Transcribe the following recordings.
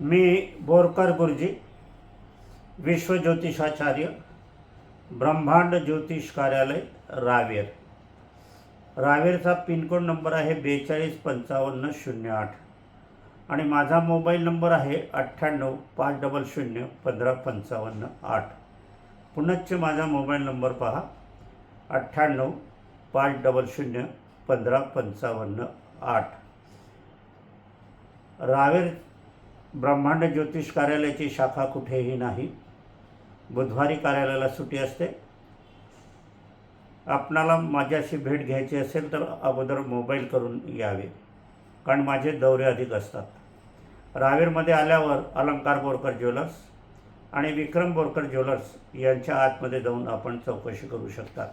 मी बोरकर गुरुजी विश्वज्योतिषाचार्य ब्रह्मांड ज्योतिष कार्यालय रावेर. रावेरचा पिनकोड नंबर आहे बेचाळीस पंचावन्न शून्य आठ. आणि माझा मोबाईल नंबर आहे अठ्ठ्याण्णव पाच डबल शून्य पंधरा पंचावन्न आठ. पुनश्च माझा मोबाईल नंबर पहा अठ्ठ्याण्णव पाच डबल शून्य पंधरा पंचावन्न आठ. रावेर ब्रह्मांड ज्योतिष कार्यालयाची शाखा कुठेही नाही. बुधवारी कार्यालयाला सुट्टी असते. आपणाला माझ्याशी भेट घ्यायची असेल तर अगोदर मोबाईल करून यावे. कारण माझे दौरे अधिक असतात. रावेरमध्ये आल्यावर अलंकार बोरकर ज्वेलर्स आणि विक्रम बोरकर ज्वेलर्स यांच्या आतमध्ये जाऊन आपण चौकशी करू शकतात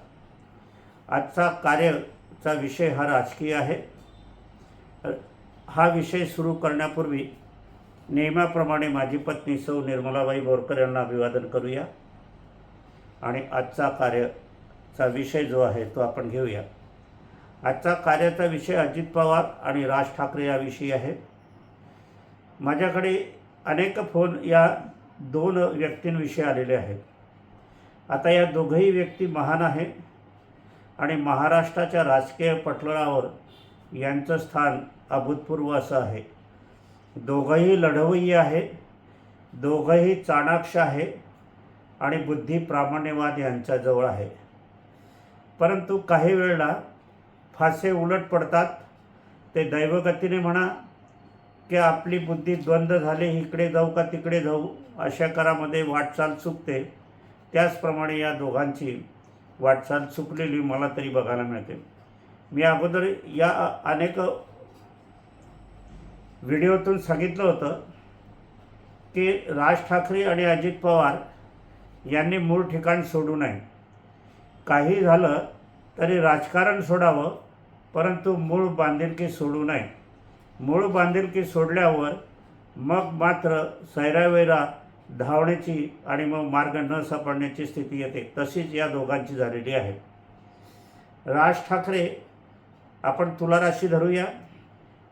आजचा कार्यचा विषय हा राजकीय आहे. हा विषय सुरू करण्यापूर्वी नियमाप्रमाणे माझी पत्नी सौ निर्मलाबाई बोरकर यांना अभिवादन करूया. आणि आजचा कार्यचा विषय जो आहे तो आपण घेऊया. आजचा कार्याचा विषय अजित पवार आणि राज ठाकरे याविषयी आहे. माझ्याकडे अनेक फोन या दोन व्यक्तींविषयी आलेले आहेत. आता या दोघंही व्यक्ती महान आहे आणि महाराष्ट्राच्या राजकीय पटलावर यांचं स्थान अभूतपूर्व असं आहे. दोघंही लढवई आहे दोघंही चाणाक्ष आहे आणि बुद्धी प्रामाण्यवाद यांच्याजवळ आहे. परंतु काही वेळेला फासे उलट पडतात. ते दैवगतीने म्हणा की आपली बुद्धी द्वंद्व झाली इकडे जाऊ का तिकडे जाऊ? अशा करामध्ये वाटचाल चुकते. त्याचप्रमाणे या दोघांची वाटचाल चुकलेली मला तरी बघायला मिळते. मी अगोदर या अनेक व्हिडिओतून सांगितलं होतं की राज ठाकरे आणि अजित पवार यांनी मूळ ठिकाण सोडू नये. काही झालं तरी राजकारण सोडावं परंतु मूळ बांधिलकी सोडू नये. मूळ बांधिलकी सोडल्यावर मग मात्र सैरावैरा धावण्याची आणि मग मार्ग न सापडण्याची स्थिती येते. तशीच या दोघांची झालेली आहे. राज ठाकरे आपण तुला राशी धरूया?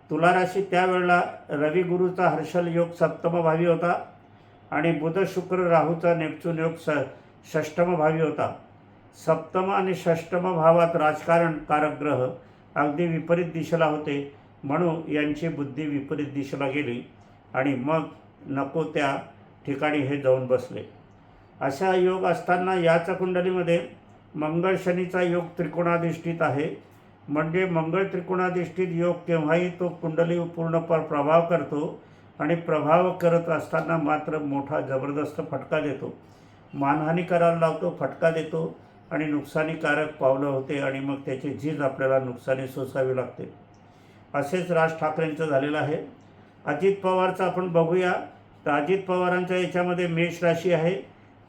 तुला राशी त्यावेळेला रविगुरूचा गुरुचा हर्षल योग सप्तम भावी होता आणि बुध शुक्र राहूचा नेपचून योग स षष्टम भावी होता. सप्तम आणि षष्टम भावात राजकारण कारक ग्रह अगदी विपरीत दिशेला होते म्हणून यांची बुद्धी विपरीत दिशेला गेली आणि मग नको त्या ठिकाणी हे जाऊन बसले. अशा योग असताना याच कुंडलीमध्ये मंगळ शनीचा योग त्रिकोणाधिष्ठित आहे. म्हणजे मंगळ त्रिकोणाधिष्ठित योग केव्हाही तो कुंडली पूर्ण प्रभाव करतो आणि प्रभाव करत असताना मात्र मोठा जबरदस्त फटका देतो. मानहानी करायला लावतो फटका देतो आणि नुकसानीकारक पावलं होते आणि मग त्याची झीज आपल्याला नुकसानी सोसावी लागते. असेच राज ठाकरेंचं झालेलं आहे. अजित पवारचं आपण बघूया. तर अजित पवारांच्या याच्यामध्ये मेष राशी आहे.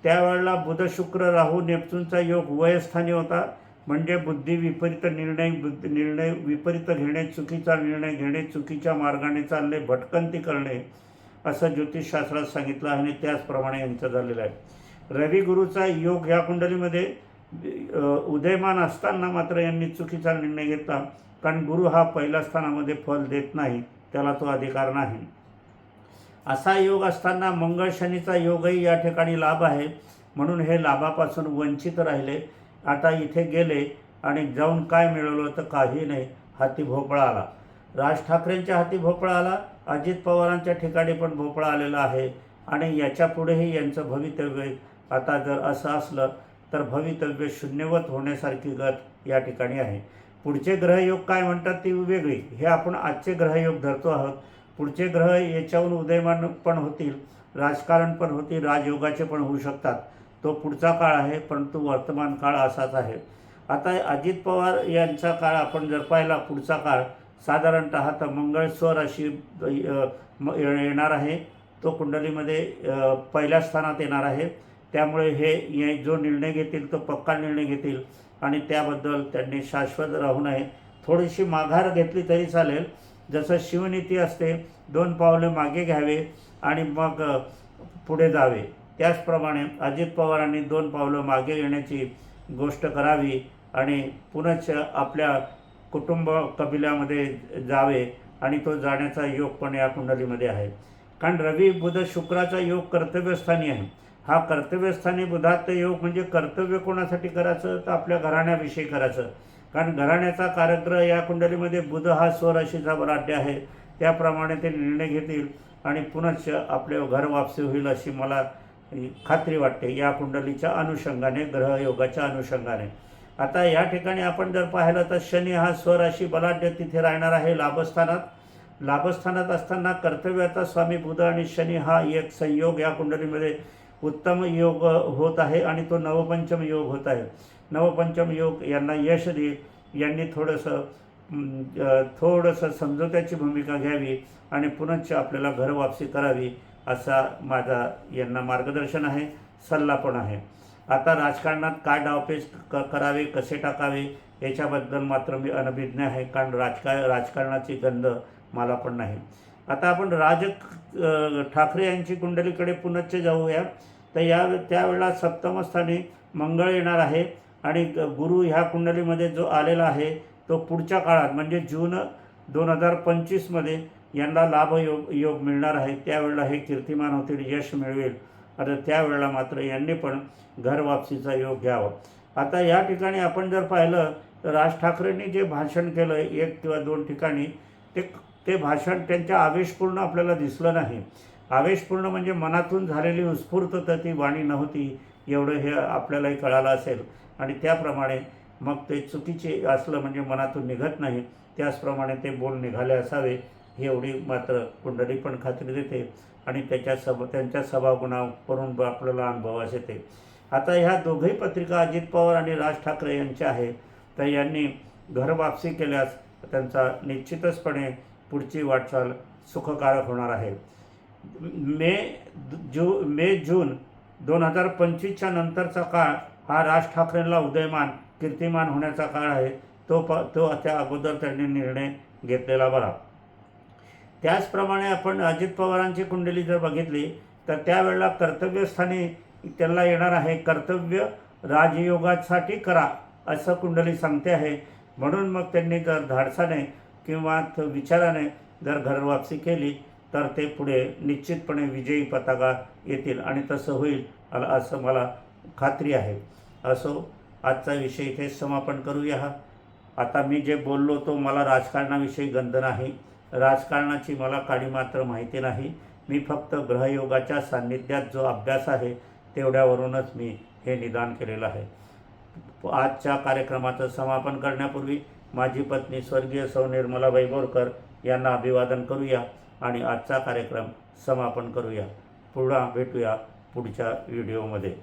त्यावेळेला बुध शुक्र राहू नेपच्यूनचा योग वयस्थानी होता. म्हणजे बुद्धी विपरीत निर्णय बुद्ध निर्णय विपरीत घेणे चुकीचा निर्णय घेणे चुकीच्या मार्गाने चालणे भटकंती करणे असं ज्योतिषशास्त्रात सांगितलं आहे आणि त्याचप्रमाणे यांचं झालेलं आहे. रवी गुरुचा योग ह्या कुंडलीमध्ये उदयमान असताना मात्र यांनी चुकीचा निर्णय घेतला. कारण गुरु हा पहिल्या स्थानामध्ये फल देत नाही त्याला तो अधिकार नाही. असा योग असताना मंगळ शनीचा योगही या ठिकाणी लाभ आहे. म्हणून हे लाभापासून वंचित राहिले. आता इथे गेले आणि जाऊन काय मिळवलं तर काही नाही हाती भोपळा आला. राज ठाकरेंच्या हाती भोपळा आला अजित पवारांच्या ठिकाणी पण भोपळा आलेला आहे आणि याच्यापुढेही यांचं भवितव्य आता जर असं असलं तर भवितव्य शून्यवत होण्यासारखी गत या ठिकाणी आहे. पुढचे ग्रहयोग काय म्हणतात ती वेगळी. हे आपण आजचे ग्रहयोग धरतो आहोत. पुढचे ग्रह याच्याहून उदयमान पण होतील राजकारण पण होतील राजयोगाचे पण होऊ शकतात. तो पुढचा काळ आहे परंतु वर्तमान काळ असाच आहे. आता अजित पवार यांचा काळ आपण जर पाहिला पुढचा काळ साधारणत तर मंगळ स्वराशी अ, येणार आहे. तो कुंडलीमध्ये पहिल्या स्थानात येणार आहे. त्यामुळे हे जो निर्णय घेतील तो पक्का निर्णय घेतील आणि त्याबद्दल त्यांनी शाश्वत राहू नये. थोडीशी माघार घेतली तरी चालेल. जसं शिवनीती असते दोन पावले मागे घ्यावे आणि मग पुढे जावे. त्याचप्रमाणे अजित पवारांनी दोन पावलं मागे येण्याची गोष्ट करावी आणि पुनश्च आपल्या कुटुंब कबिल्यामध्ये जावे आणि तो जाण्याचा योग पण या कुंडलीमध्ये आहे. कारण रवी बुध शुक्राचा योग कर्तव्यस्थानी आहे. हा कर्तव्यस्थानी बुधात योग म्हणजे कर्तव्य कोणासाठी करायचं? तर आपल्या घराण्याविषयी करायचं. कारण घराण्याचा कार्यग्रह या कुंडलीमध्ये बुध हा स्वराशीचा बलाढ्य आहे. त्याप्रमाणे ते निर्णय घेतील आणि पुनश्च आपले घर वापसी होईल अशी मला खात्री वाटते या कुंडलीच्या अनुषंगाने ग्रहयोगाच्या अनुषंगाने. आता या ठिकाणी आपण जर पाहिलं तर शनी हा स्वराशी बलाढ्य तिथे राहणार आहे लाभस्थानात. लाभस्थानात असताना कर्तव्याचा स्वामी बुध आणि शनी हा एक संयोग या कुंडलीमध्ये उत्तम योग होत आहे आणि तो नवपंचम योग होत आहे. नवपंचम योग यांना यश देईल यांनी थोडंसं थोडंसं समजोत्याची भूमिका घ्यावी आणि पुनश्च आपल्याला घर वापसी करावी. असा माझा यांना मार्गदर्शन आहे सल्ला पण आहे. आता राजकारणात काय डावपेच क करावे कसे टाकावे याच्याबद्दल मात्र मी अनभिज्ञ आहे कारण राजकार राजकारणाची गंध मला पण नाही. आता आपण राज ठाकरे यांची कुंडलीकडे पुनश्च जाऊया. तर या त्यावेळेला सप्तमस्थानी मंगळ येणार आहे आणि ग- गुरु ह्या कुंडलीमध्ये जो आलेला आहे तो पुढच्या काळात म्हणजे जून दोन हजार पंचवीसमध्ये यांना लाभयोग योग मिळणार आहे त्यावेळेला हे कीर्तिमान होतील यश मिळवेल. आता त्यावेळेला मात्र यांनी पण घर वापसीचा योग घ्यावा. आता या ठिकाणी आपण जर पाहिलं तर राज ठाकरेंनी जे भाषण केलं एक किंवा दोन ठिकाणी ते ते भाषण त्यांच्या आवेशपूर्ण आपल्याला दिसलं नाही. आवेशपूर्ण म्हणजे मनातून झालेली उत्स्फूर्त तर ती वाणी नव्हती एवढं हे आपल्यालाही कळालं असेल. आणि त्याप्रमाणे मग ते चुकीचे असलं म्हणजे मनातून निघत नाही त्याचप्रमाणे ते बोल निघाले असावे. ही एवढी मात्र कुंडली पण खात्री देते आणि त्याच्या सभ त्यांच्या सभागुणावरून ब- आपल्याला अनुभवास येते. आता ह्या दोघही पत्रिका अजित पवार आणि राज ठाकरे यांच्या आहे तर यांनी घर वापसी केल्यास त्यांचा निश्चितचपणे पुढची वाटचाल सुखकारक होणार आहे. मे जू मे जून दोन हजार पंचवीसच्या नंतरचा काळ हा राज ठाकरेंना उदयमान कीर्तिमान होण्याचा काळ आहे. तो प तो त्या अगोदर त्यांनी निर्णय घेतलेला बरा. त्याचप्रमाणे आपण अजित पवारांची कुंडली जर बघितली तर त्यावेळेला कर्तव्यस्थानी त्यांना येणार आहे कर्तव्य राजयोगासाठी करा असं कुंडली सांगते आहे. म्हणून मग त्यांनी जर धाडसाने किंवा विचाराने जर घरवापसी केली तर ते पुढे निश्चितपणे विजयी पताका येतील आणि तसं होईल असं मला खात्री आहे. असो आजचा विषय इथे समापन करूया. आता मी जे बोललो तो मला राजकारणाविषयी गंध नाही. राजकारणाची मला काडी मात्र माहिती नाही. मी फक्त ग्रहयोगाच्या सान्निध्यात जो अभ्यास आहे तेवढ्यावरूनच मी हे निदान केलेलं आहे. आजच्या कार्यक्रमाचं समापन करण्यापूर्वी माझी पत्नी स्वर्गीय सौ निर्मलाबाई बोरकर यांना अभिवादन करूया आणि आजचा कार्यक्रम समापन करूया. पुन्हा भेटूया पुढच्या व्हिडिओमध्ये.